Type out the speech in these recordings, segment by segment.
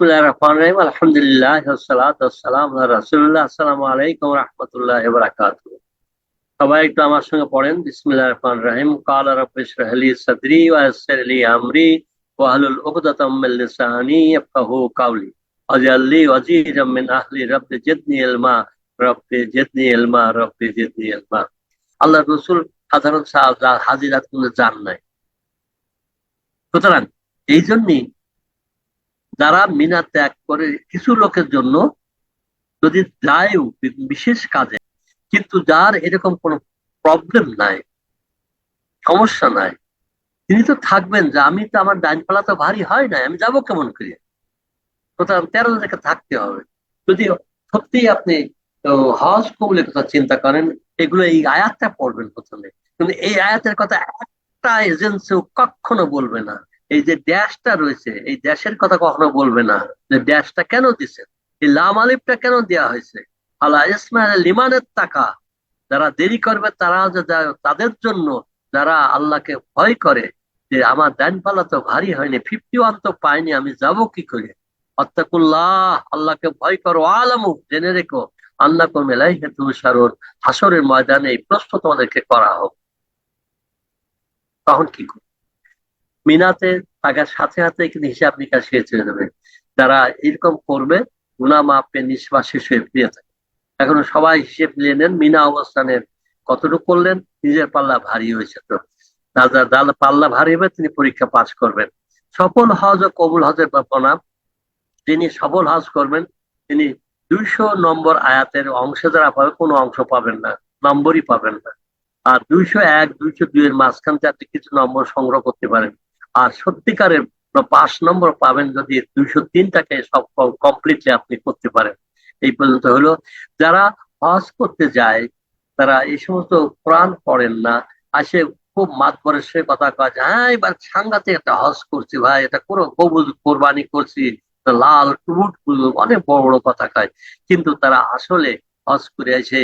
বিসমুল্লাহ রহমান রহিম আলহামদুলিল্লাহ সালাম রাসুল্লাহ বারাকাত সবাই একটু আমার সঙ্গে পড়েন। বিসমুল্লাহ রহিম কাল রব্বিশ রাহলি সাদরি ওয়াসির লি আমরি ওয়াহলুল উকদাতাম মিন লিসানি ইয়াফকাহু কাওলি। ওয়াজআললি ওয়াজিরাম মিন আহলি রব্বি জিদনি ইলমা। রব্বি জিদনি ইলমা আল্লাহ রাসূল সাধারণ হাজিরাত কিন্তু জান নাই। সুতরাং এই জন্যই যারা মিনা ত্যাগ করে কিছু লোকের জন্য যদি যায় বিশেষ কাজে, কিন্তু যার এরকম কোনো প্রবলেম নাই, সমস্যা নাই, তিনি তো থাকবেন যে আমি তো আমার ডাইন পালা তো ভারী হয় না আমি যাব কেমন করে সুতরাং তেরো থেকে থাকতে হবে। যদি সত্যিই আপনি হজ কবুলের কথা চিন্তা করেন, এগুলো এই আয়াতটা পড়বেন প্রথমে। কিন্তু এই আয়াতের কথা একটা এজেন্সিও কখনো বলবে না। এই যে ড্যাশটা রয়েছে, এই ড্যাশের কথা কখনো বলবে না, যে ড্যাশটা কেন দিছে? এই লাম আলিফটা কেন দেওয়া হয়েছে? আল্লাহ ইসমাইল লিমানের টাকা। যারা দেরি করবে, তারা তাদের জন্য যারা আল্লাহকে ভয় করে, যে আমার ডান পালা তো ভারী হয়নি ফিফটি ওয়ান তো পাইনি আমি যাব কি করে? অত্তাকুল্লাহ আল্লাহকে ভয় করো, আলামু, জেনে রেখো। আল্লাহ মেলাই হেতু সারুন হাসরের ময়দানে এই প্রশ্ন তোমাদেরকে করা হোক। তখন কি করবে? মিনাতে থাকার সাথে সাথে কিন্তু হিসাব নিকাশ শেষ হয়ে যাবে। যারা এরকম করবে, গুনা মাপে নিঃশ্বাস শেষ হয়ে ফিরে থাকে এখন সবাই হিসেব নিয়ে নেন, মিনা অবস্থানের কতটুকু করলেন, নিজের পাল্লা ভারী হয়েছে তো। দাদা পাল্লা ভারী হবে, তিনি পরীক্ষা পাশ করবেন। সফল হজ ও কবুল হজের প্রণাম যিনি সফল হজ করবেন, তিনি দুইশো নম্বর আয়াতের অংশে যারা পাবে কোনো অংশ পাবেন না, নম্বরই পাবেন না। আর দুইশো এক, দুইশো দুই এর মাঝখান থেকে কিছু নম্বর সংগ্রহ করতে পারেন। আর সত্যিকারের পাঁচ নম্বর পাবেন যদি দুইশো তিনটাকে সব কমপ্লিটলি আপনি করতে পারেন। এই পর্যন্ত হলো। যারা হজ করতে যায়, তারা এই সমস্ত প্রাণ পড়েন না, আসে খুব মাত করে সে কথা কয় যে হ্যাঁ এবার সাংঘাতিক একটা হজ করছি ভাই, এটা কোনো কবুল কোরবানি করছি লাল টুট অনেক বড় বড় কথা কয়। কিন্তু তারা আসলে হজ করে এসে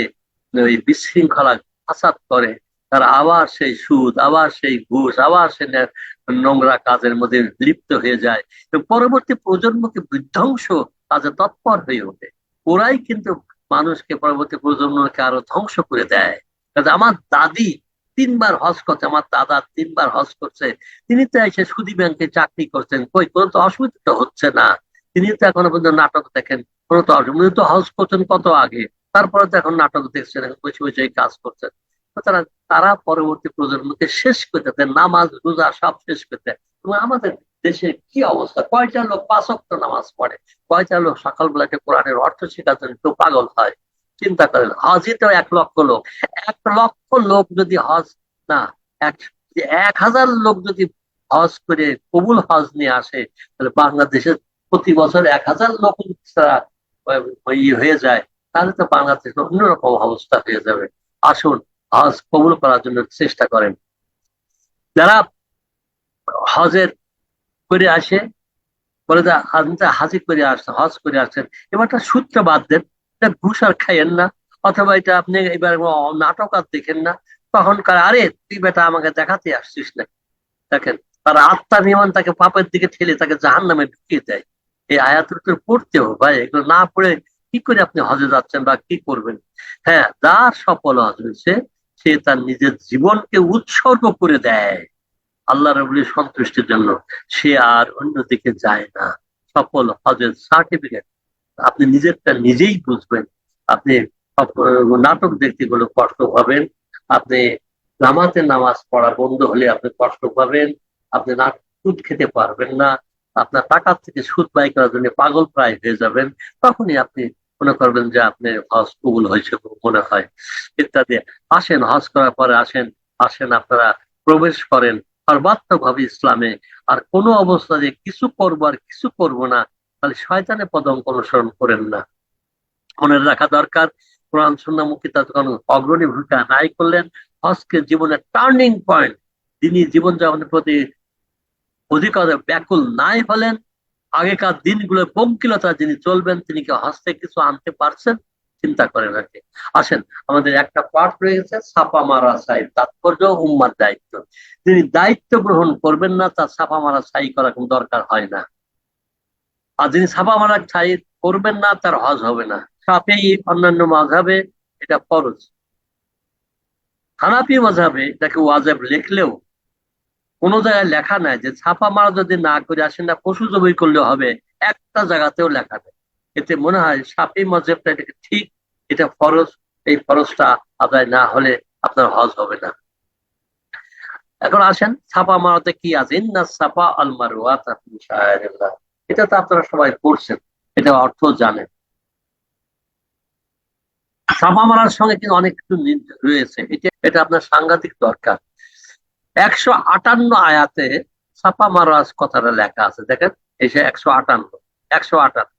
ওই বিশৃঙ্খলা ফাসাদ করে। তারা আবার সেই সুদ, আবার সেই ঘুষ, আবার সে নোংরা কাজের মধ্যে লিপ্ত হয়ে যায়। পরবর্তী প্রজন্মকে বিধ্বংস কাজে তৎপর হয়ে ওঠে। ওরাই কিন্তু মানুষকে পরবর্তী প্রজন্মকে আরও ধ্বংস করে দেয়। আমার দাদি তিনবার হজ করছে, আমার দাদা তিনবার হজ করছে। তিনি তো এসে সুদি ব্যাংকে চাকরি করছেন। কই, কোনো তো অসুবিধা তো হচ্ছে না। তিনি তো এখনও পর্যন্ত নাটক দেখেন, কোনো তো অসুবিধা। তো হজ করছেন কত আগে? তারপরে তো এখন নাটক দেখছেন বসে বসে কাজ করছেন। সুতরাং তারা পরবর্তী প্রজন্মকে শেষ করতে দেয়, নামাজ, রোজা সব শেষ করতে এবং আমাদের দেশের কি অবস্থা? কয়টা লোক পাঁচক্ত নামাজ পড়ে? কয়টা লোক সকালবেলাকে কোরআনের অর্থ শেখার জন্য একটু পাগল হয়? চিন্তা করেন হজই তো এক লক্ষ লোক। এক লক্ষ লোক যদি হজ, না, এক এক হাজার লোক যদি হজ করে কবুল হজ নিয়ে আসে, তাহলে বাংলাদেশের প্রতি বছর এক হাজার লোক হয়ে যায়। তাহলে তো বাংলাদেশের অন্যরকম অবস্থা হয়ে যাবে। আসুন হজ কবুল করার জন্য চেষ্টা করেন। যারা হজের করে আসে, বলে যে হাজি করে আসছে, হজ করে আসছেন, এবার এবারটা সূত্র বাদ দেন ঘুষ আর খাইয়েন না, অথবা এটা আপনি এবার নাটক আর দেখেন না, তখনকার আরে তুই বেটা আমাকে দেখাতে আসছিস না। দেখেন, তারা আত্মা নিয়মন তাকে পাপের দিকে ঠেলে তাকে জাহান নামে ঢুকিয়ে দেয়। এই উপর পড়তে হবে ভাই, এগুলো না পড়ে কি করে আপনি হজে যাচ্ছেন বা কি করবেন? হ্যাঁ যার সফল হজ হয়েছে সে তার নিজের জীবনকে উৎসর্গ করে দেয় আল্লাহ রবুলের সন্তুষ্টির জন্য। সে আর অন্যদিকে যায় না। সফল হজের সার্টিফিকেট আপনি নিজেরটা নিজেই বুঝবেন। আপনি নাটক দেখতে গেলে কষ্ট পাবেন। আপনি নামাতে নামাজ পড়া বন্ধ হলে আপনি কষ্ট পাবেন। আপনি নাটক সুদ খেতে পারবেন না। আপনার টাকার থেকে সুদ ব্যয় করার জন্য পাগল প্রায় হয়ে যাবেন। তখনই আপনি মনে করবেন যে আপনি হজ কবুল হয়েছে মনে হয়, ইত্যাদি। আসেন, হজ করার পরে আসেন আসেন আপনারা প্রবেশ করেন। সর্বাত্মক ভাবে ইসলামে আর কোনো অবস্থা যে কিছু করব আর কিছু করব না, তাহলে শয়তানে পদঙ্ক অনুসরণ করেন না। মনে রাখা দরকার, কোরআন সুন্নামুখী তার কোনো অগ্রণী ভূমিকা নাই করলেন। হজকে জীবনের টার্নিং পয়েন্ট তিনি জীবনযাপনের প্রতি অধিকতা ব্যাকুল নাই হলেন। আগেকার দিনগুলো পঙ্কিলতা যিনি চলবেন, তিনি কি হস্তে কিছু আনতে পারছেন, চিন্তা করেন আর কি। আসেন, আমাদের একটা পাঠ রয়েছে ছাপা মারা সাই তাৎপর্য উম্মার দায়িত্ব। যিনি দায়িত্ব গ্রহণ করবেন না, তার ছাপা মারা সাই করা কোনো দরকার হয় না। আর যিনি ছাপা মারা ছাই করবেন না, তার হজ হবে না। সাপেই অন্যান্য মাঝাবে এটা ফরজ। হানাফি মাঝাবে এটাকে ওয়াজেব লিখলেও কোন জায়গায় লেখা নাই যে ছাপা মারা যদি না করে আসেন না, পশু জবই করলে হবে। একটা জায়গাতেও লেখা নেই। এতে মনে হয় সাপি মজেবটা এটাকে ঠিক, এটা ফরজ, এই ফরজটা আদায় না হলে আপনার হজ হবে না। এখন আসেন, ছাপা মারাতে কি আছে? ইন্না ছাপা আল মারওয়াত এটা তো আপনারা সবাই পড়ছেন, এটা অর্থ জানেন। ছাপা মারার সঙ্গে কিন্তু অনেক কিছু রয়েছে। এটা এটা আপনার সাংঘাতিক দরকার। একশো আটান্ন আয়াতে ছাপা মারার কথাটা লেখা আছে। দেখেন, এই যে একশো আটান্ন একশো আটান্ন।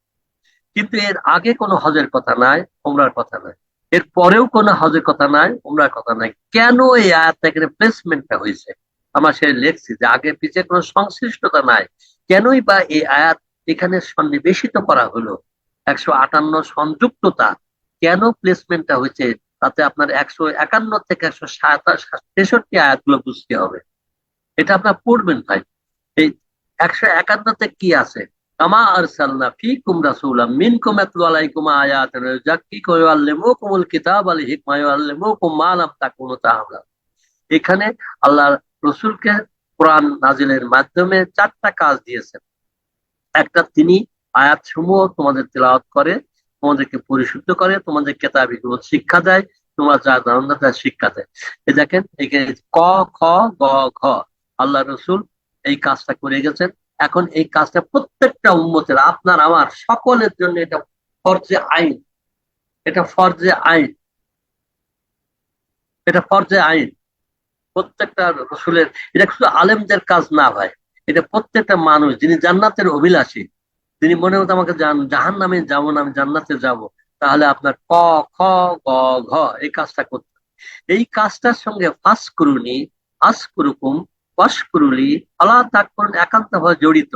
কিন্তু এর আগে কোনো হজের কথা নাই ওমরার কথা নাই। এর পরেও কোনো হজের কথা নাই ওমরার কথা নাই। কেন এই আয়াতটা এখানে প্লেসমেন্টটা হয়েছে? আমার সে লেখছি যে আগে পিছিয়ে কোনো সংশ্লিষ্টতা নাই। কেনই বা এই আয়াত এখানে সন্নিবেশিত করা হলো? একশো আটান্ন সংযুক্ততা কেন প্লেসমেন্টটা হয়েছে? তাতে আপনার একশো একান্ন থেকে একশো তেষট্টি আয়াতগুলো বুঝতে হবে। এটা আপনার পড়বেন ভাই। এই একশো একান্নতে কি আছে? কামা আরসালনা ফিকুম রাসূলা মিনকুম ইয়াতলু আলাইকুম আয়াতিন ওয়াযাক্কিকুম ওয়া ইউআল্লিমুকুমুল কিতাব ওয়াল হিকমা ওয়া ইউআল্লিমুকুম মা লাম তাকুনু তা'লামুন এখানে আল্লাহ রসুলকে কোরআন নাজিলের মাধ্যমে চারটা কাজ দিয়েছেন। একটা তিনি আয়াত সমূহ তোমাদের তেলাওয়াত করে তোমাদেরকে পরিশুদ্ধ করে, তোমাদের কেতাবিগুলো শিক্ষা দেয়, তোমরা যা জানো না তা শিক্ষা দেয়। এ দেখেন, এখানে ক, খ, গ, ঘ। আল্লাহ রসুল এই কাজটা করে গেছেন। এখন এই কাজটা প্রত্যেকটা উন্মতের আপনার, আমার, সকলের জন্য এটা ফরজে আইন। এটা ফরজে আইন। এটা ফরজে আইন। প্রত্যেকটা রসুলের, এটা শুধু আলেমদের কাজ না ভাই, এটা প্রত্যেকটা মানুষ, যিনি জান্নাতের অভিলাষী তিনি মনে হতো আমাকে জাহান নামে যাব না, আমি জান্নাতে যাব। তাহলে আপনার ক, খ, গ, ঘ, এই কাজটা করতে এই কাজটার সঙ্গে ফাঁস করুনি আস করুকুম ওয়াস করুলি আল্লাহ তাক করুন একান্ত ভাবে জড়িত।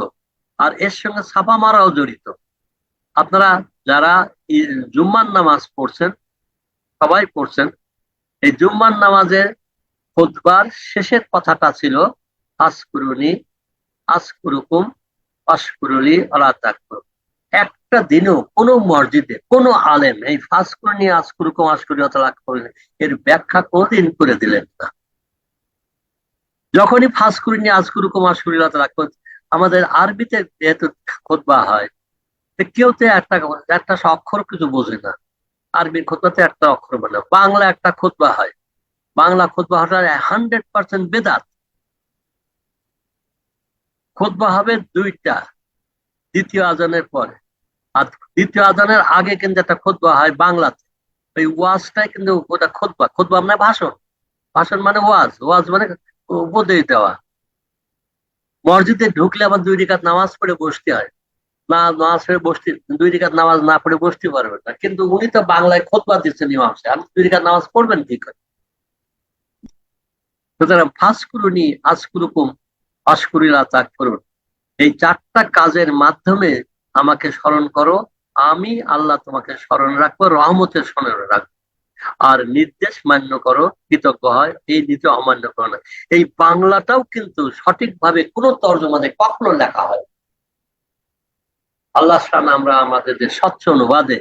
আর এর সঙ্গে ছাপা মারাও জড়িত। আপনারা যারা জুম্মার নামাজ পড়ছেন, সবাই পড়ছেন, এই জুম্মার নামাজের খোদবার শেষের কথাটা ছিল, আসকুরুনি, আসকুরুকুম অস্কুরুলি আল্লাহ তাকবর একটা দিনও কোন মসজিদে কোন আলেম এই ফাঁসকুরুনি, আসকুরুকুম আসকুরি অতলাক করলেন এর ব্যাখ্যা কোনদিন করে দিলেন না। যখনই ফাঁসকুরুনি, আসকুরুকুম আসকুরি অতলাক আমাদের আরবিতে যেহেতু খোদবা হয় কেউ তো একটা একটা অক্ষর কিছু বোঝে না। আরবির খোদবাতে একটা অক্ষর বলে বাংলা একটা খোদবা হয়। বাংলা খোদবা হওয়ার হান্ড্রেড পার্সেন্ট বেদাত। খোদবা হবে দুইটা, দ্বিতীয় আজানের পরে। আর দ্বিতীয় আজানের আগে কিন্তু একটা খোদবা হয় বাংলাতে। ওই ওয়াজটাই কিন্তু ওটা খোদবা খোদবা মানে ভাষণ। ভাষণ মানে ওয়াজ। ওয়াজ মানে উপদেশ দেওয়া। মসজিদে ঢুকলে আবার দুই রেখাত নামাজ পড়ে বসতে হয়। না, নামাজ পড়ে বসতে, দুই রেখাত নামাজ না পড়ে বসতে পারবেন না। কিন্তু উনি তো বাংলায় খোদবা দিচ্ছেন ইমাম আপনি দুই রেখাত নামাজ পড়বেন কি করে? সুতরাং ফাঁসকুরুনি আজকুরুকুম। আশকুরিলা তাক করুন। এই চারটা কাজের মাধ্যমে আমাকে স্মরণ করো। আমি আল্লাহ তোমাকে স্মরণ রাখব রহমতের স্মরণ রাখব। আর নির্দেশ মান্য করো, কৃতজ্ঞ হয়, এই নীতি অমান্য করো না। এই বাংলাটাও কিন্তু সঠিকভাবে কোনো তর্জমানে কখনো লেখা হয় আল্লাহ সান আমরা আমাদের যে স্বচ্ছ অনুবাদে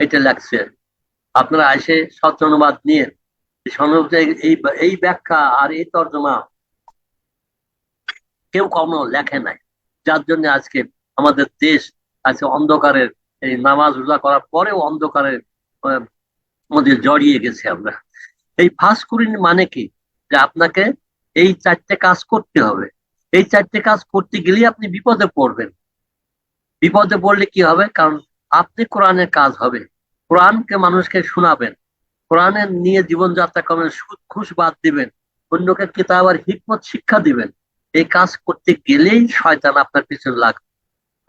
এটা লেখছে। আপনারা এসে স্বচ্ছ অনুবাদ নিয়ে এই এই ব্যাখ্যা আর এই তর্জমা কেউ কখনো লেখে নাই। যার জন্য আজকে আমাদের দেশ আজকে অন্ধকারের এই নামাজ রোজা করার পরেও অন্ধকারের মধ্যে জড়িয়ে গেছে আমরা। এই ফার্স্ট কুরিন মানে কি? যে আপনাকে এই চারটে কাজ করতে হবে। এই চারটে কাজ করতে গেলে আপনি বিপদে পড়বেন। বিপদে পড়লে কি হবে? কারণ আপনি কোরআনের কাজ হবে। কোরআনকে মানুষকে শোনাবেন। কোরআনের নিয়ে জীবনযাত্রা করবেন সুদ খুশ বাদ দিবেন। অন্যকে কিতাব আর হিকমত শিক্ষা দিবেন। এই কাজ করতে গেলেই শয়তান আপনার পিছনে লাগবে।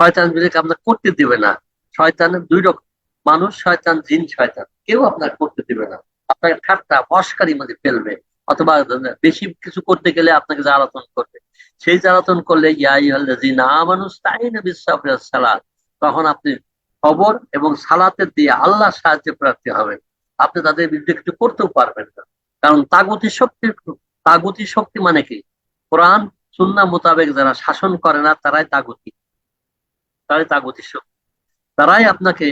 শয়তান যদি আপনার করতে দিবে না। শয়তানের দুই রকম। মানুষ শয়তান, জিন শয়তান। কেউ আপনার করতে দিবে না। আপনাকে ঠাট্টা মস্কারি মধ্যে ফেলবে। অথবা বেশি কিছু করতে গেলে আপনাকে জ্বালাতন করবে। সেই জ্বালাতন করলে ইয়াই না মানুষ তাই না বিশ্বাস সালাদ তখন আপনি খবর এবং সালাতের দিয়ে আল্লাহ সাহায্য প্রার্থী হবেন। আপনি তাদের বিরুদ্ধে কিছু করতেও পারবেন না। কারণ তাগতি শক্তি তাগতি শক্তি মানে কি? কোরআন সুন্না মোতাবেক যারা শাসন করে না, তারাই তাগতি। তারাই তাগুতি শক্তি তারাই আপনাকে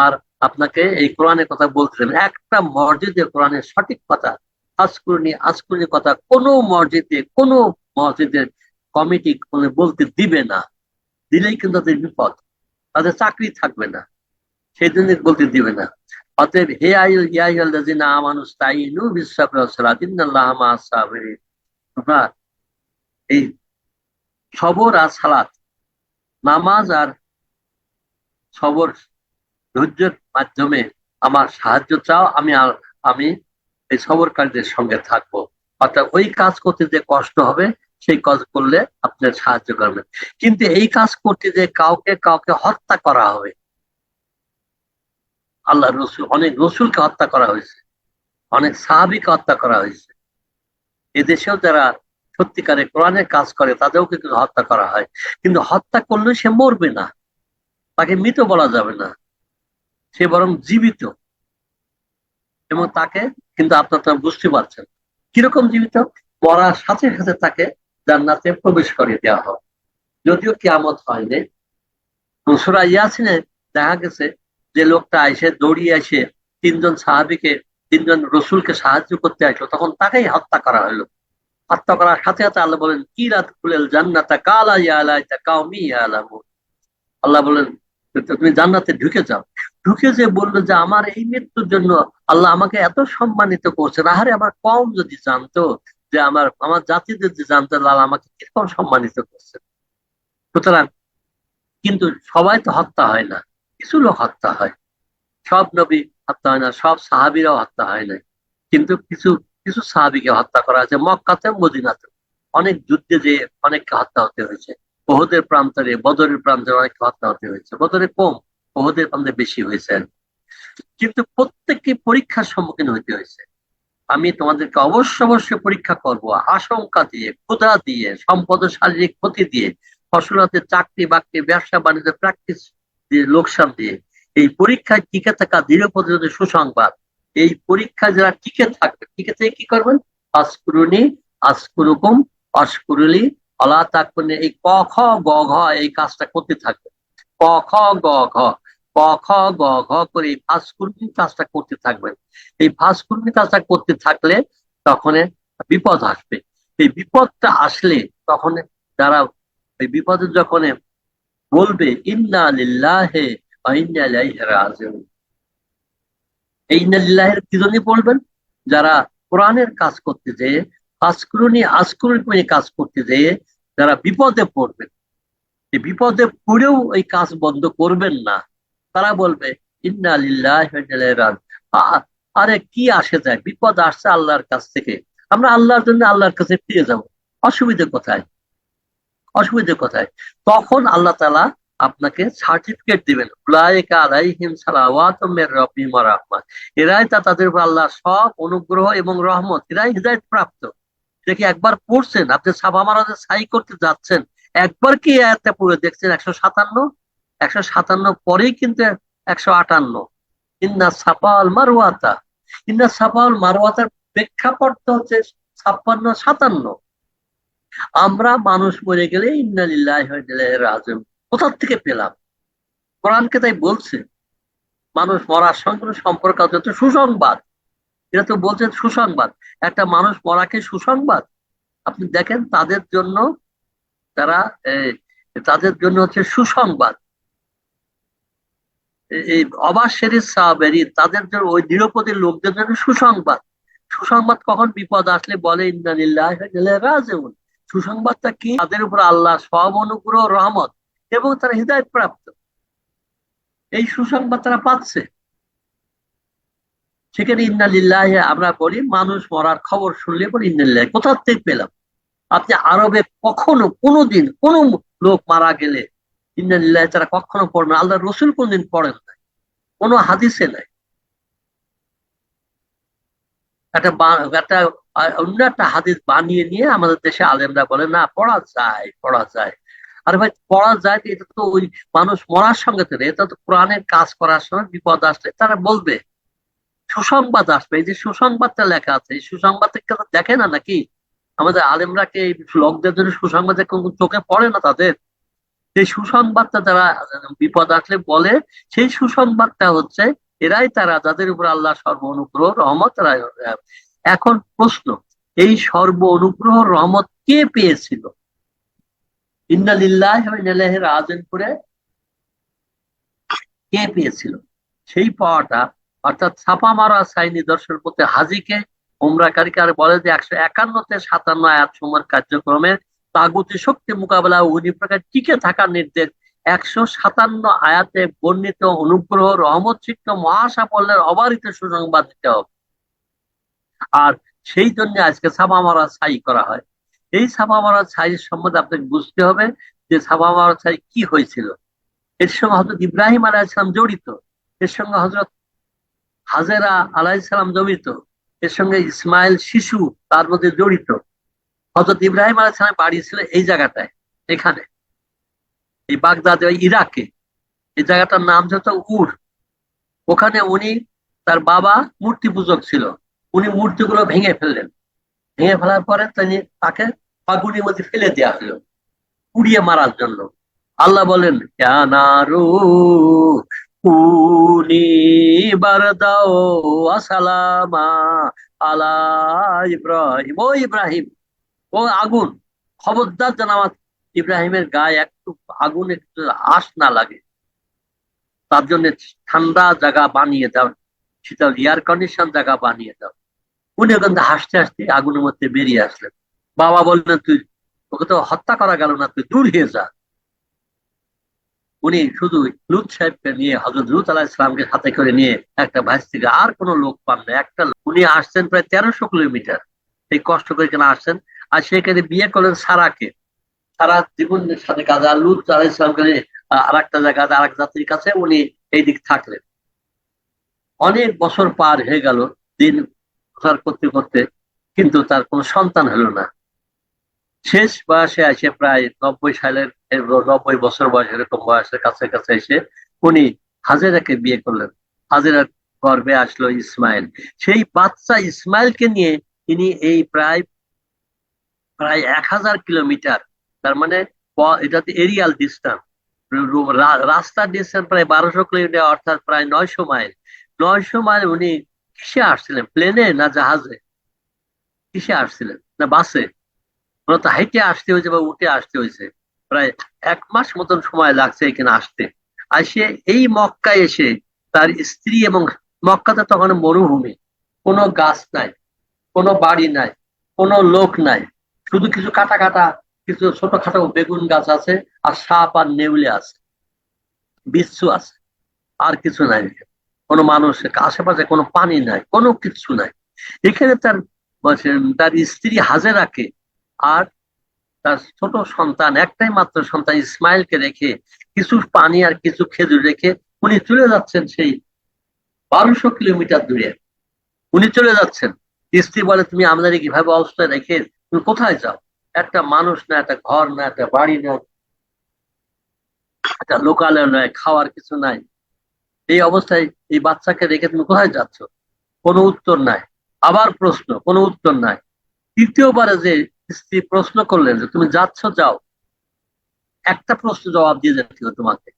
আর আপনাকে এই কোরআনের কথা বলতে দেবেন একটা মসজিদে কোরআনের সঠিক কথা, আজকুরনি আজকুরনি কথা কোনো মসজিদে, কোনো মসজিদের কমিটি বলতে দিবে না। দিলেই কিন্তু তাদের বিপদ। তাদের চাকরি থাকবে না। সেই জন্য বলতে দিবে না। অতএব হে আইল ইয়াইয়াল্লাযিনা আমানু স্তাইনু বিসসাবরি ওয়াস সালাত ইন্নাল্লাহা মাআস সাবিরিন। তোমরা এই সবর আর সালাত, নামাজ আর সবর ধৈর্যের মাধ্যমে আমার সাহায্য চাও, আমি আমি এই সবরকারীদের সঙ্গে থাকব। অর্থাৎ ওই কাজ করতে যে কষ্ট হবে, সেই কাজ করলে আপনার সাহায্য করবেন কিন্তু এই কাজ করতে যে কাউকে কাউকে হত্যা করা হবে, আল্লাহ রসুল, অনেক রসুলকে হত্যা করা হয়েছে, অনেক সাহাবিকে হত্যা করা হয়েছে। এদেশেও যারা সত্যিকারে কোরআনের কাজ করে, তাদেরও কিন্তু হত্যা করা হয়। কিন্তু হত্যা করলে সে মরবে না। তাকে মৃত বলা যাবে না। সে বরং জীবিত। এবং তাকে কিন্তু আপনার তো বুঝতে পারছেন। কীরকম জীবিত? মরার সাথে সাথে তাকে জান্নাতে প্রবেশ করিয়ে দেওয়া হয়। যদিও কেয়ামত হয়নি। সুরা ইয়াসিনে দেখা গেছে যে লোকটা এসে দৌড়িয়ে এসে তিনজন সাহাবিকে, তিনজন রসুলকে সাহায্য করতে আসলো। তখন তাকেই হত্যা করা হলো। হত্যা করার সাথে সাথে আল্লাহ বলেন কি রাত খুলেল জান্নাতা কালা ইয়ালাইতা কাউমি ইয়ালামু আল্লাহ বলেন, তুমি জান্নাতে ঢুকে যাও। ঢুকে যে বলল যে, আমার এই মৃত্যুর জন্য আল্লাহ আমাকে এত সম্মানিত করছে আহারে, আমার কম যদি জানতো যে আমার আমার জাতিদের যে জানতো আল্লাহ আমাকে কীরকম সম্মানিত করছে সুতরাং কিন্তু সবাই তো হত্যা হয় না। কিছু লোক হত্যা হয়। সব নবী হত্যা হয় না, সব সাহাবিরাও হত্যা হয় না কিন্তু কিছু কিছু সাহাবিকে হত্যা করা হয়েছে মক্কাতে মদিনাতে অনেক যুদ্ধে যে অনেককে হত্যা হতে হয়েছে। বহুদের প্রান্তরে বদরের প্রান্তরে অনেককে হত্যা হতে হয়েছে। বদরে কম বহুদের প্রান্তে বেশি হয়েছে। কিন্তু প্রত্যেককে পরীক্ষার সম্মুখীন হইতে হয়েছে। আমি তোমাদেরকে অবশ্য অবশ্যই পরীক্ষা করব। আশঙ্কা দিয়ে, ক্ষুধা দিয়ে, সম্পদ শারীরিক ক্ষতি দিয়ে, ফসলাতে চাকরি, বাকরি, ব্যবসা, বাণিজ্য প্র্যাকটিস দিয়ে, লোকসান দিয়ে, এই পরীক্ষায় টিকে থাকা দৃঢ় প্রতিরোধ সুসংবাদ এই পরীক্ষা যারা টিকে থাকবে, টিকে থেকে কি করবেন? আসকুরুনি আসকুরুকুম অস্কুরুলি আল্লাহ তাকুনে এই ক, খ, গ, ঘ এই কাজটা করতে থাকবে। ক, খ, গ, ঘ, ক, খ, গ, ঘ করে এই ফাঁসকুর্মি কাজটা করতে থাকবেন। এই ফাঁসকুর্মি কাজটা করতে থাকলে তখন বিপদ আসবে। এই বিপদটা আসলে তখন যারা এই বিপদে যখন বলবে, ইন্না লিল্লাহে ইন্না ইলাইহি রাজিউন। এই ইন্না লিল্লাহের কি জন্য বলবেন, যারা কোরআনের কাজ করতে যেয়ে আজকুরুনি আজকুরুনি কাজ করতে যেয়ে, যারা বিপদে পড়বেন বিপদে পড়েও ওই কাজ বন্ধ করবেন না। তারা বলবে আরে কি আসে যায়? বিপদ আসছে আল্লাহর কাছ থেকে। আমরা আল্লাহর জন্য আল্লাহর কাছে ফিরে যাব। অসুবিধে কোথায়? অসুবিধে কোথায়? তখন আল্লাহ তালা সার্টিফিকেট দিবেন। এরাই তা তাদের উপর আল্লাহ সব অনুগ্রহ এবং রহমত, এরাই হৃদায়ত প্রাপ্ত। দেখি একবার পড়ছেন? আপনি সাবা মারাজে সাই করতে যাচ্ছেন। একবার কি একটা পড়ে দেখছেন? একশো সাতান্ন? একশো সাতান্ন পরেই কিন্তু একশো আটান্ন। ইন্না সাপাল মারওয়াতা। ইন্না সাপাল মারওয়াতার প্রেক্ষাপট হচ্ছে ছাপ্পান্ন সাতান্ন। আমরা মানুষ মরে গেলে ইন্নালিল্লাহ রাজম কোথার থেকে পেলাম? কোরআনকে তাই বলছে। মানুষ মরার সঙ্গে সম্পর্ক আছে সুসংবাদ। এটা তো বলছেন সুসংবাদ। একটা মানুষ মরাকে সুসংবাদ? আপনি দেখেন, তাদের জন্য তারা তাদের জন্য হচ্ছে সুসংবাদ। এই অবাস অবাসের সাহাবেরি, তাদের জন্য ওই নিরপদের লোকদের জন্য সুসংবাদ। সুসংবাদ কখন বিপদ আসলে বলে ইন্দানিল্লাহ সুসংবাদটা কি? তাদের উপর আল্লাহ সব অনুগ্রহ রহমত। এবং তারা হৃদায়ত প্রাপ্ত এই সুসংবাদ তারা পাচ্ছে। সেখানে ইন্নালিল্লাহ আমরা বলি, মানুষ মরার খবর শুনলে পর ইন্নালিল্লাহ কোথা থেকে পেলাম? আপনি আরবে কখনো, কোনোদিন, কোন লোক মারা গেলে ইন্নালিল্লাহ তারা কখনো পড়বেন আল্লাহ রসুল কোনদিন পড়েন নাই। কোনো হাদিসে নাই। একটা একটা, অন্য একটা হাদিস বানিয়ে নিয়ে আমাদের দেশে আলেমরা বলে, না, পড়া যায় পড়া যায়। আরে ভাই, পড়া যায় এটা তো ওই মানুষ মরার সঙ্গে এটা তো কোরআনের কাজ করার সময় বিপদ আসলে, তারা বলবে। সুসংবাদ আসবে, এই যে সুসংবাদটা লেখা আছে, এই সুসংবাদ দেখে না নাকি? আমাদের আলেমরা কি লোকদের জন্য সুসংবাদ চোখে পড়ে না তাদের? সেই সুসংবাদটা যারা বিপদ আসলে বলে, সেই সুসংবাদটা হচ্ছে, এরাই তারা যাদের উপর আল্লাহ সর্ব অনুগ্রহ রহমত এখন প্রশ্ন, এই সর্ব অনুগ্রহ রহমত কে পেয়েছিল? ইন্নালিল্লাহ রাজন করে কে পেয়েছিল? সেই পাওয়াটা, অর্থাৎ ছাপা মারা সাই নিদর্শন পথে হাজিকে উমরাকারীকে আর বলে যে একশো একান্নতে সাতান্ন আয়াত সময়ের কার্যক্রমে তাগুতি শক্তি মোকাবেলা উনি প্রকার টিকে থাকার নির্দেশ, একশো সাতান্ন আয়াতে বর্ণিত অনুগ্রহ, রহমত, চিত্ত, মহাসাফল্যের অবারিত সুসংবাদ দিতে হবে। আর সেই জন্য আজকে ছাপা মারা ছাই করা হয়। এই ছাপা মারা ছাই সম্বন্ধে আপনাকে বুঝতে হবে যে ছাপা মারা ছাই কি হয়েছিল। এর সঙ্গে হজরত ইব্রাহিম আলাইসালাম জড়িত, এর সঙ্গে হজরত হাজেরা আলাইসালাম জড়িত, এর সঙ্গে ইসমাইল শিশু তার মধ্যে জড়িত। হজরত ইব্রাহিম আলাইসালাম বাড়ি ছিল এই জায়গাটায়, এখানে। এই বাগদাদে ইরাকে। এই জায়গাটার নাম হচ্ছে উর। ওখানে উনি তার বাবা মূর্তি পূজক ছিল। উনি মূর্তিগুলো ভেঙে ফেললেন। ভেঙে ফেলার পরে তিনি তাকে ফাগুনির মধ্যে ফেলে দেওয়া হলো, পুড়িয়ে মারার জন্য। আল্লাহ বলেন কুনি বারদাও আসালামা আলা ইব্রাহিম। ও ইব্রাহিম, ও আগুন, খবরদার যেন আমার ইব্রাহিমের গায়ে একটু আগুন একটু আশ না লাগে। তার জন্য ঠান্ডা জায়গা বানিয়ে দাও, শীতল এয়ার কন্ডিশন জায়গা বানিয়ে দাও। উনি ওখান থেকে হাসতে হাসতে আগুনের মধ্যে বেরিয়ে আসলেন। বাবা বললেন, তুই ওকে তো হত্যা করা গেল না, তুই দূর হয়ে যা। উনি শুধু লুত সাহেবকে নিয়ে হজরত লুত আলাহ ইসলামকে হাতে করে নিয়ে একটা ভাইস থেকে আর কোনো লোক পান না। একটা উনি আসছেন প্রায় তেরোশো কিলোমিটার। এই কষ্ট করে কেন আসছেন। আর সেখানে বিয়ে করলেন সারাকে। সারা জীবনের সাথে কাজ। আর লুত আলাহ ইসলামকে আর একটা জায়গা আর এক জাতির কাছে উনি এই দিক থাকলেন। অনেক বছর পার হয়ে গেল, দিন করতে করতে, কিন্তু তার কোনো সন্তান হলো না। শেষ বয়সে এসে প্রায় নব্বই সালের নব্বই বছর বয়স এরকম বয়সের কাছে কাছে এসে উনি হাজেরাকে বিয়ে করলেন। হাজেরার গর্বে আসলো ইসমাইল। সেই বাচ্চা ইসমাইলকে নিয়ে তিনি এই প্রায় প্রায় এক হাজার কিলোমিটার, তার মানে এটা এরিয়াল ডিস্টেন্স। রাস্তার ডিস্টেন্স প্রায় বারোশো কিলোমিটার, অর্থাৎ প্রায় নয়শো মাইল। নয়শো মাইল উনি কিসে আসছিলেন? প্লেনে না জাহাজে? কিসে আসছিলেন? না বাসে মূলত হাইটে আসতে হয়েছে বা উঠে আসতে হয়েছে। প্রায় এক মাস মতন সময় লাগছে এখানে আসতে। আর সে এই মক্কায় এসে তার স্ত্রী এবং মক্কাতে তখন মরুভূমি। কোনো গাছ নাই, কোনো বাড়ি নাই, কোনো লোক নাই। শুধু কিছু কাটা কাটা, কিছু ছোটখাটো বেগুন গাছ আছে আর সাপ আর নেউলে আছে। বিচ্ছু আছে। আর কিছু নাই। কোনো মানুষ আশেপাশে কোনো পানি নাই, কোনো কিছু নাই। এখানে তার তার স্ত্রী হাজেরাকে আর তার ছোট সন্তান, একটাই মাত্র সন্তান ইসমাইলকে রেখে কিছু পানি আর কিছু খেজুর রেখে উনি চলে যাচ্ছেন সেই বারোশো কিলোমিটার দূরে। উনি চলে যাচ্ছেন। স্ত্রী বলে, তুমি আমাদের কীভাবে অবস্থায় রেখে তুমি কোথায় যাও? একটা মানুষ না, একটা ঘর না, একটা বাড়ি না, একটা লোকালয় নয়, খাওয়ার কিছু নাই। এই অবস্থায় এই বাচ্চাকে রেখে তুমি কোথায় যাচ্ছ? কোনো উত্তর নাই। আবার প্রশ্ন, কোনো উত্তর নাই। তৃতীয়বারে যে স্ত্রী প্রশ্ন করলেন যে, তুমি যাচ্ছ, যাও। একটা প্রশ্ন জবাব দিয়ে যাচ্ছিল তোমাকে।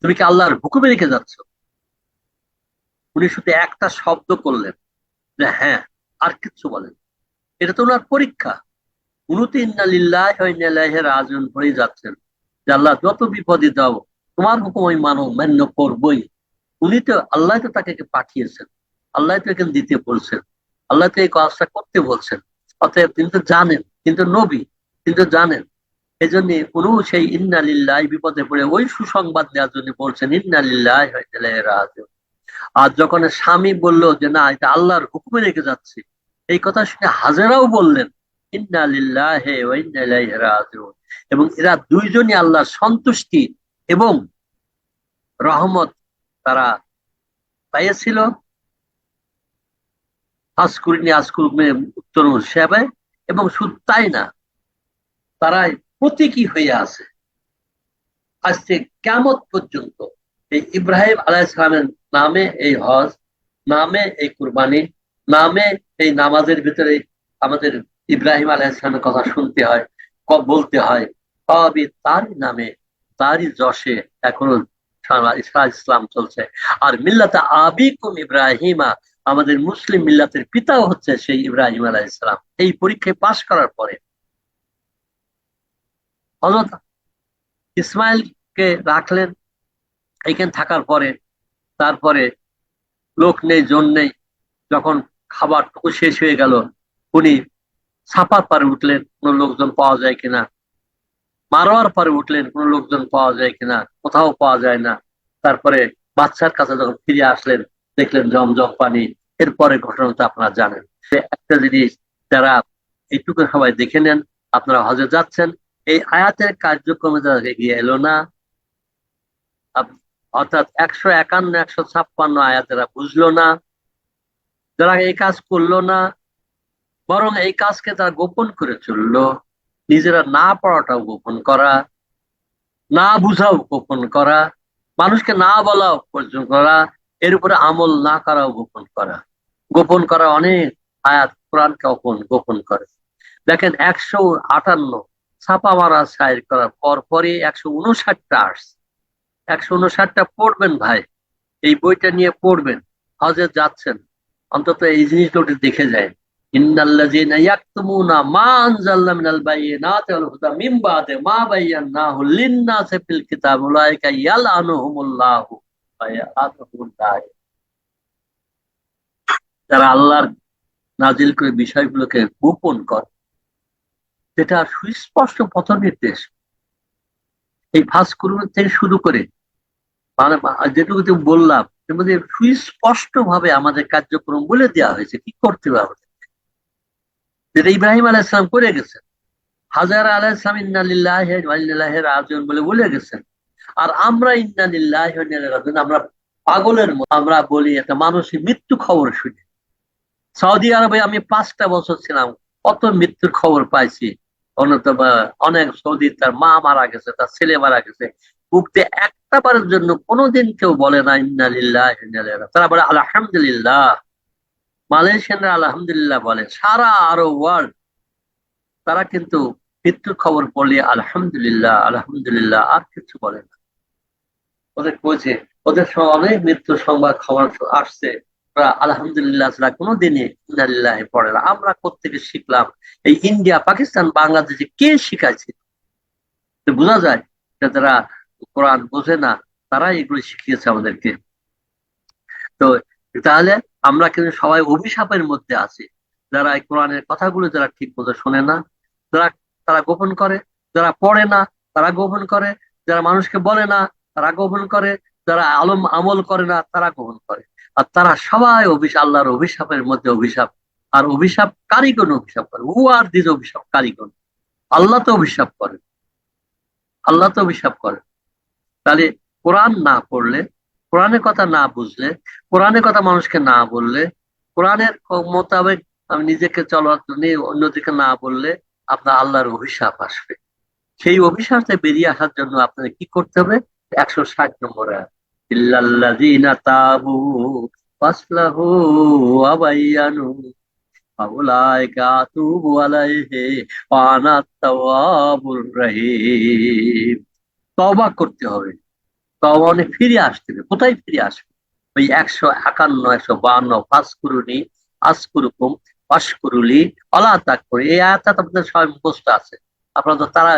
তুমি কি আল্লাহর হুকুমে রেখে যাচ্ছ? উনি শুধু একটা শব্দ করলেন যে হ্যাঁ আর কিচ্ছু বলেন এটা তো ওনার পরীক্ষা। উনুতি ইন্নালিল্লাহ রাজন হয়ে যাচ্ছেন। যে, আল্লাহ, যত বিপদে দাও তোমার হুকুম ওই মানব, মান্য করবই। উনি তো আল্লাহ তো তাকে পাঠিয়েছেন। আল্লাহ তো এখানে দিতে বলছেন। আল্লাহ তো এই কাজটা করতে বলছেন। অতএব তিনি তো জানেন কিন্তু নবী কিন্তু জানেন। এই জন্য কোনো সেই ইন্নালিল্লাহ বিপদে পড়ে ওই সুসংবাদ দেওয়ার জন্য বলছেন ইন্নালিল্লাহ আর যখন স্বামী বলল যে, না, এটা আল্লাহর হুকুমে রেখে যাচ্ছে। এই কথা শুনে হাজারাও বললেন এবং এরা দুইজনই আল্লাহর সন্তুষ্টি এবং রহমত তারা পাইয়াছিল আজকুরিনি আজকুরুমে উত্তর সেবায় এবং শুধু তাই না তারা প্রতীকী হয়ে আছে। আজকে কেমত পর্যন্ত এই ইব্রাহিম আলাইসালামের নামে এই হজ, নামে এই কুরবানি, নামে এই নামাজের ভিতরে আমাদের ইব্রাহিম আলাইসালামের কথা শুনতে হয় বলতে হয় তবে তারই নামে, তারই যশে এখনও ইসলাম চলছে। আর মিল্লাতে আবিকুম ইব্রাহিমা, আমাদের মুসলিম মিল্লাতের পিতাও হচ্ছে সেই ইব্রাহিম আলাহ ইসলাম এই পরীক্ষায় পাশ করার পরে ইসমাইলকে রাখলেন। এইখানে থাকার পরে, তারপরে লোক নেই, জন নেই। যখন খাবারটুকু শেষ হয়ে গেল, উনি ছাপার পারে উঠলেন, কোন লোকজন পাওয়া যায় কিনা। মারোয়ার পরে উঠলেন, কোন লোকজন পাওয়া যায় কিনা, কোথাও পাওয়া যায় না। তারপরে বাচ্চার কাছে যখন ফিরে আসলেন, দেখলেন জমজম পানি। এরপরে ঘটনাটা আপনারা জানেন। সে একটা জিনিস যারা এইটুকু সবাই দেখে নেন, আপনারা হজে যাচ্ছেন, এই আয়াতের কার্যক্রমে যারা এগিয়ে এলো না। অর্থাৎ একশো একান্ন, একশো ছাপ্পান্ন আয়াত আয়াতেরা বুঝলো না। যারা এই কাজ করল না, বরং এই কাজকে তারা গোপন করে চলল। নিজেরা না পড়াটাও গোপন করা, না বুঝাও গোপন করা, মানুষকে না বলাও পর্যন্ত করা, এর উপরে আমল না করাও গোপন করা। গোপন করা অনেক আয়াত কোরআন গোপন গোপন করে। দেখেন একশো আটান্ন ছাপা মারা সাইড করার পর পরে একশো উনষাটটা আসছে। একশো উনষাটটা পড়বেন ভাই, এই বইটা নিয়ে পড়বেন, হজে যাচ্ছেন, অন্তত এই জিনিসটা দেখে যায় নাজিল করে বিষয়গুলোকে গোপন করে যেটা সুস্পষ্ট পথ নির্দেশ এই ফাঁস করুন থেকে শুরু করে মানে যেটুকু বললাম সুস্পষ্ট ভাবে আমাদের কার্যক্রম বলে দেওয়া হয়েছে। কি করতে হবে? যেটা ইব্রাহিম আলাইসালাম করে গেছেন। হাজার আলাইসলাম ইন্নালিল্লাহের আয়োজন বলে বলে গেছেন। আর আমরা ইন্নালিল্লাহ আমরা পাগলের আমরা বলি একটা মানুষের মৃত্যু খবর শুনি। সৌদি আরবে আমি পাঁচটা বছর ছিলাম, কত মৃত্যুর খবর পাইছি। অনেক সৌদি, তার মা মারা গেছে, তার ছেলে মারা গেছে। বুকতে একটা বারের জন্য কোনোদিন কেউ বলে না ইন্নালিল্লাহ তারা বলে, আলহামদুলিল্লাহ। মালয়েশিয়ানরা আলহামদুলিল্লাহ বলে, সারা আরও ওয়ার্ল্ড তারা কিন্তু মৃত্যুর খবর পড়লে আলহামদুলিল্লাহ আলহামদুলিল্লাহ, আর কিছু বলে না। ওদের কইছে ওদের সব অনেক মৃত্যুর সংবাদ খবর আসছে। আলহামদুলিল্লাহ ছাড়া কোনোদিনই ইন্নালিল্লাহ পড়ে না। আমরা কোথেকে শিখলাম? এই ইন্ডিয়া, পাকিস্তান, বাংলাদেশে কে শিখাইছে? বোঝা যায় যে যারা কোরআন বোঝে না তারা এগুলো শিখিয়েছে আমাদেরকে। তো তাহলে আমরা কিন্তু সবাই অভিশাপের মধ্যে আছি। যারা এই কোরআনের কথাগুলো যারা ঠিক মতো শোনে না, যারা, তারা গোপন করে, যারা পড়ে না, তারা গোপন করে, যারা মানুষকে বলে না, তারা গোপন করে, যারা আলম আমল করে না, তারা গোপন করে। আর তারা সবাই অভিশাপ আল্লাহর অভিশাপের মধ্যে অভিশাপ। আর অভিশাপ কারিগণ অভিশাপ করে? ও আর দিজ অভিশাপ? কারিগণ আল্লাহ তো অভিশাপ করে। আল্লাহ তো অভিশাপ করে। তাহলে কোরআন না পড়লে কোরআনের কথা না বুঝলে, কোরআনের কথা মানুষকে না বললে, কোরআনের মোতাবেক আমি নিজেকে চলার জন্য অন্যদিকে না বললে আপনার আল্লাহর অভিশাপ আসবে। সেই অভিশাপ থেকে বেরিয়ে আসার জন্য আপনাকে কি করতে হবে? একশো ষাট নম্বর তাবু করতে হবে। তওবা ফিরে আসতে হবে কোথায় ফিরে আসবে? ওই একশো একান্ন, একশো বান্ন পাঁচ করুনি আসকুরুকুম পাশকুরুলি অলা তাক করে এই আয়াতটা আপনাদের সবাই মুখস্থ আছে। আপনারা তো তারা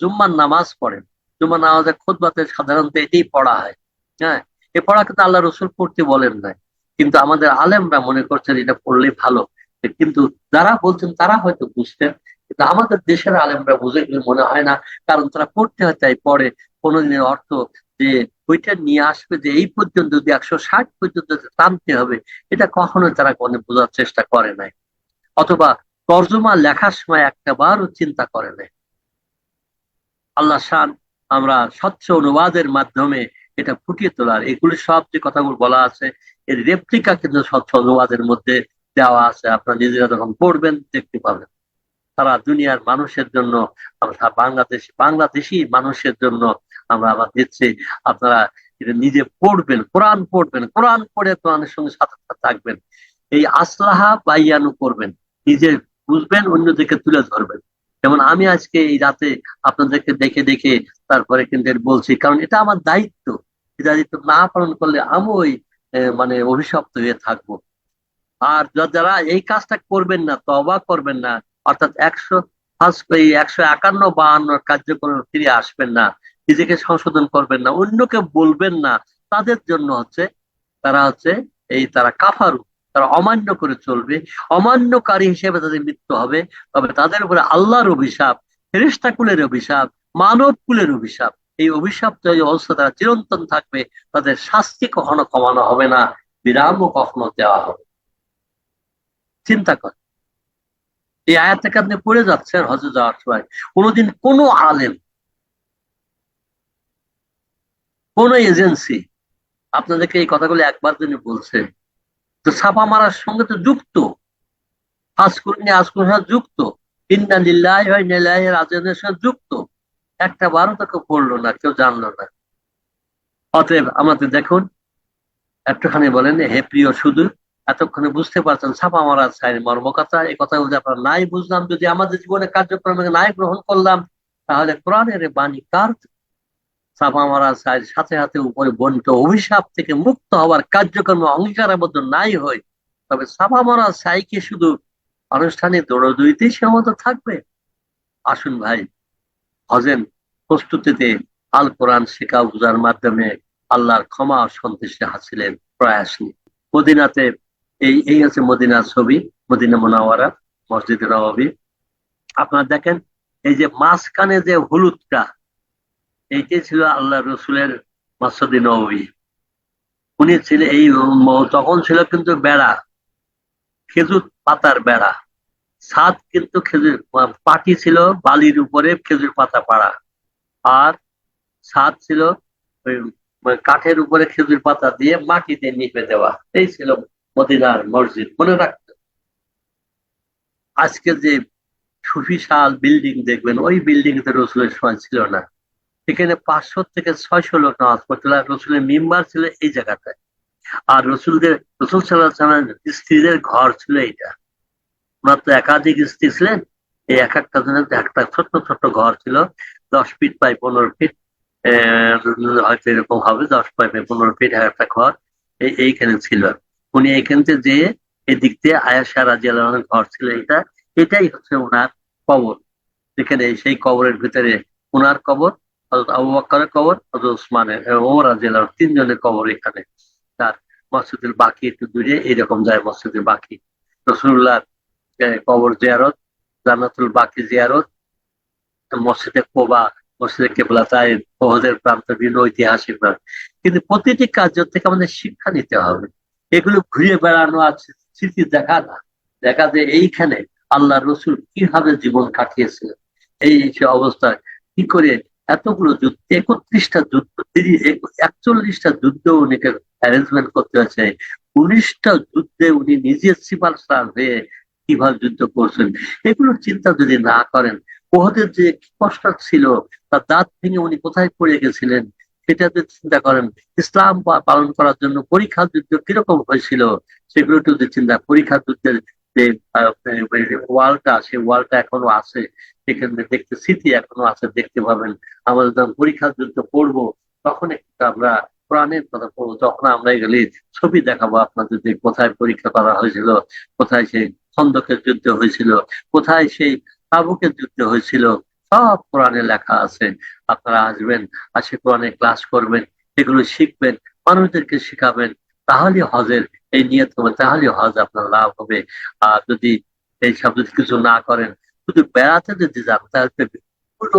জুম্মার নামাজ পড়েন। জুম্মার নামাজের খোদবাতে সাধারণত এটাই পড়া হয়। হ্যাঁ এ পড়া কিন্তু আল্লাহ রসুল পড়তে বলেন নাই। কিন্তু আমাদের আলেমরা মনে করছেন এটা পড়লে ভালো। কিন্তু যারা বলছেন তারা হয়তো বুঝতেন। কিন্তু আমাদের দেশের আলেমরা বুঝে গেলে মনে হয় না। কারণ তারা পড়তে হয় তাই পড়ে। কোনোদিনের অর্থ যে ওইটা নিয়ে আসবে যে এই পর্যন্ত যদি একশো ষাট পর্যন্ত টানতে হবে, এটা কখনো তারা কোনো বোঝার চেষ্টা করে নাই। অথবা তর্জমা লেখার সময় একটা বারও চিন্তা করে নাই। আল্লাহ শান আমরা স্বচ্ছ অনুবাদের মাধ্যমে এটা ফুটিয়ে তোলার। এগুলি সব যে কথাগুলো বলা আছে, এর রেপ্লিকা কিন্তু স্বচ্ছ অনুবাদের মধ্যে দেওয়া আছে। আপনারা নিজেরা যখন পড়বেন, দেখতে পাবেন। সারা দুনিয়ার মানুষের জন্য বাংলাদেশ, বাংলাদেশি মানুষের জন্য আমরা আবার দিচ্ছি আপনারা নিজে পড়বেন, কোরআন পড়বেন, কোরআন পড়ে কোরআনের সঙ্গে সাথে থাকবেন। এই আসলাহা বাইয়ানু করবেন, নিজে বুঝবেন, অন্যদিকে তুলে ধরবেন। যেমন আমি আজকে এই রাতে আপনাদেরকে দেখে দেখে তারপরে কিন্তু বলছি, কারণ এটা আমার দায়িত্ব। দায়িত্ব না পালন করলে আমি ওই মানে অভিশপ্ত হয়ে থাকব। আর যারা এই কাজটা করবেন না তবা করবেন না, অর্থাৎ একশো, ফার্স্ট এই একশো একান্ন বাহান্ন কার্যক্রমে ফিরে আসবেন না নিজেকে সংশোধন করবেন না, অন্যকে বলবেন না। তাদের জন্য হচ্ছে তারা হচ্ছে এই তারা কাফারু, তারা অমান্য করে চলবে। অমান্যকারী হিসেবে তাদের মৃত্যু হবে, তবে তাদের উপরে আল্লাহর অভিশাপ ফেরেস্তা কুলের অভিশাপ, মানব কুলের অভিশাপ, এই অভিশাপ অবস্থা তারা চিরন্তন থাকবে, তাদের শাস্তি কখনো কমানো হবে না, বিরামও কখনো দেওয়া হবে চিন্তা কর। এই আয়াত থেকে আপনি পড়ে যাচ্ছেন হজে যাওয়ার সময়। কোনোদিন কোনো আলেম কোন এজেন্সি আপনাদেরকে এই কথাগুলো একবার দিনে বলছে তো ছাপা মারার সঙ্গে তো যুক্ত। আজকুরনি আজকুর যুক্ত। ইন্না লিল্লাহি ওয়া ইন্না ইলাইহি রাজিউনের সাথে যুক্ত। একটা বারও তাকে পড়ল না, কেউ জানলো না। অতএব আমাদের দেখুন, একটুখানি বলেন, হে প্রিয় শুধু এতক্ষণে বুঝতে পারছেন, ছাপা মারা চাই মর্মকথা এই কথা যদি আপনারা নাই বুঝলাম, যদি আমাদের জীবনে কার্যক্রমে নাই গ্রহণ করলাম, তাহলে কোরআনের বাণী কার ছাপা মারা সাথে সাথে উপরে বন্ট অভিশাপ থেকে মুক্ত হওয়ার কার্যক্রমে অঙ্গীকারাবদ্ধ নাই হয়। তবে ছাপা মারা চাই কি শুধু আনুষ্ঠানিক দৌড়দৌড়িতেই সীমাবদ্ধ থাকবে? আসুন ভাই হজেন প্রস্তুতিতে আল কোরআন শেখা বুঝার মাধ্যমে আল্লাহর ক্ষমা সন্তুষ্টি হাসিলের প্রয়াস নিয়ে মদিনাতে এই এই হচ্ছে মদিনার ছবি, মদিনা মোনাওয়ারা, মসজিদ নবাবী। আপনারা দেখেন, এই যে মাঝখানে যে হলুদটা এইটাই ছিল আল্লাহ রসুলের মসজিদ নবী। উনি ছিলেন এই তখন ছিল কিন্তু বেড়া, খেজুর পাতার বেড়া। ছাদ কিন্তু খেজুর পাটি ছিল বালির উপরে খেজুর পাতা পাড়া। আর ছাদ ছিল কাঠের উপরে খেজুর পাতা দিয়ে মাটিতে নিপে দেওয়া। এই ছিল মদিনার মসজিদ, মনে রাখতে। আজকে যে সুবিশাল বিল্ডিং দেখবেন, ওই বিল্ডিং তো রসুলের সময় ছিল না। এখানে পাঁচশো থেকে ছয়শো লোক নামাজ পড়তো আর রসুলের মেম্বার ছিল এই জায়গাটায়। আর রসুলদের রসুল সাল্লাহ স্ত্রীদের ঘর ছিল এইটা। ওনার তো একাধিক স্ত্রী ছিলেন। এই এক একটা জনের একটা ছোট্ট ছোট্ট ঘর ছিল। দশ ফিট বাই পনেরো ফিট। হয়তো এরকম হবে, দশ বাই পনেরো ফিট একটা ঘর। এইখানে ছিল। উনি এইখান থেকে যে এদিক দিয়ে আয়াসা রাজিয়ালের ঘর ছিল এটা এটাই হচ্ছে ওনার কবর। যেখানে সেই কবরের ভিতরে ওনার কবর। হজরত আবু বক্করের কবর হজরত উসমানের ও রাজিয়াল তিনজনের কবর এখানে। তার মসজিদের বাকি একটু দূরে, এইরকম যায় মসজিদের বাকি। রসুল্লাহ কবর জিয়ারত, জান্নাতুল বাকি জিয়ারত, মসজিদে কোবা, মসজিদে কেবলা, তাই ওহদের প্রান্ত বিভিন্ন ঐতিহাসিক কিন্তু প্রতিটি কার্য থেকে আমাদের শিক্ষা নিতে হবে। এগুলো ঘুরে বেড়ানো আছে স্মৃতি দেখা না। দেখা যে এইখানে আল্লাহ রসুল কীভাবে জীবন কাটিয়েছিলেন। এই অবস্থায় কি করে এতগুলো যুদ্ধ, একত্রিশটা যুদ্ধ একচল্লিশটা যুদ্ধ উনি অ্যারেঞ্জমেন্ট করতে হয়েছে। উনিশটা যুদ্ধে উনি নিজে সিপাল স্টার হয়ে কীভাবে যুদ্ধ করছেন, এগুলো চিন্তা যদি না করেন ওহদের যে কষ্ট ছিল তার দাঁত ভেঙে উনি কোথায় পড়ে গেছিলেন, সেটা যদি চিন্তা করেন, ইসলাম পালন করার জন্য পরীক্ষা যুদ্ধ কীরকম হয়েছিল, সেগুলো যদি চিন্তা পরীক্ষা যুদ্ধের যে ওয়ালটা সেই ওয়ালটা এখনও আছে সেখানে দেখতে স্মৃতি এখনও আছে, দেখতে পাবেন। আমাদের যখন পরীক্ষা যুদ্ধ পড়ব তখন একটু আমরা কোরআনের কথা পড়ব তখন আমরা এগুলি ছবি দেখাবো আপনাদের যে কোথায় পরীক্ষা করা হয়েছিল, কোথায় সেই খন্দকের যুদ্ধ হয়েছিল, কোথায় সেই তাবুকের যুদ্ধ হয়েছিল, সব কোরআনে লেখা আছে। আপনারা আসবেন, আসে কোরআনে ক্লাস করবেন, এগুলো শিখবেন, মানুষদেরকে শিখাবেন তাহলে হজের এই নিয়ত হবে, তাহলে হজ আপনার লাভ হবে। আর যদি এই সব যদি কিছু না করেন, শুধু বেড়াতে যদি যান, তাহলে পুরো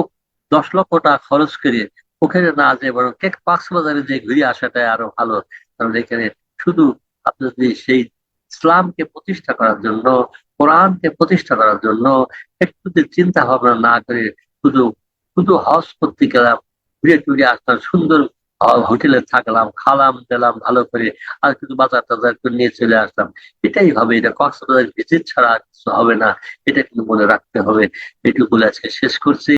দশ লক্ষ টাকা খরচ করে ওখানে না যে বরং কেক কক্সবাজারে যে ঘুরে আসাটাই আরও ভালো। কারণ এখানে শুধু আপনি যদি সেই ইসলামকে প্রতিষ্ঠা করার জন্য, কোরআনকে প্রতিষ্ঠা করার জন্য একটু চিন্তা ভাবনা না করে, শুধু শুধু হজ করতে গেলাম ঘুরে টুরে আসলাম সুন্দর হোটেলে থাকলাম, খালাম দিলাম ভালো করে আর কিছু বাজার টাজার করে নিয়ে চলে আসলাম। এটাই হবে, এটা কক্সবাজার ভিজিট ছাড়া আর কিছু হবে না, এটা কিন্তু মনে রাখতে হবে। এটুকু আজকে শেষ করছি।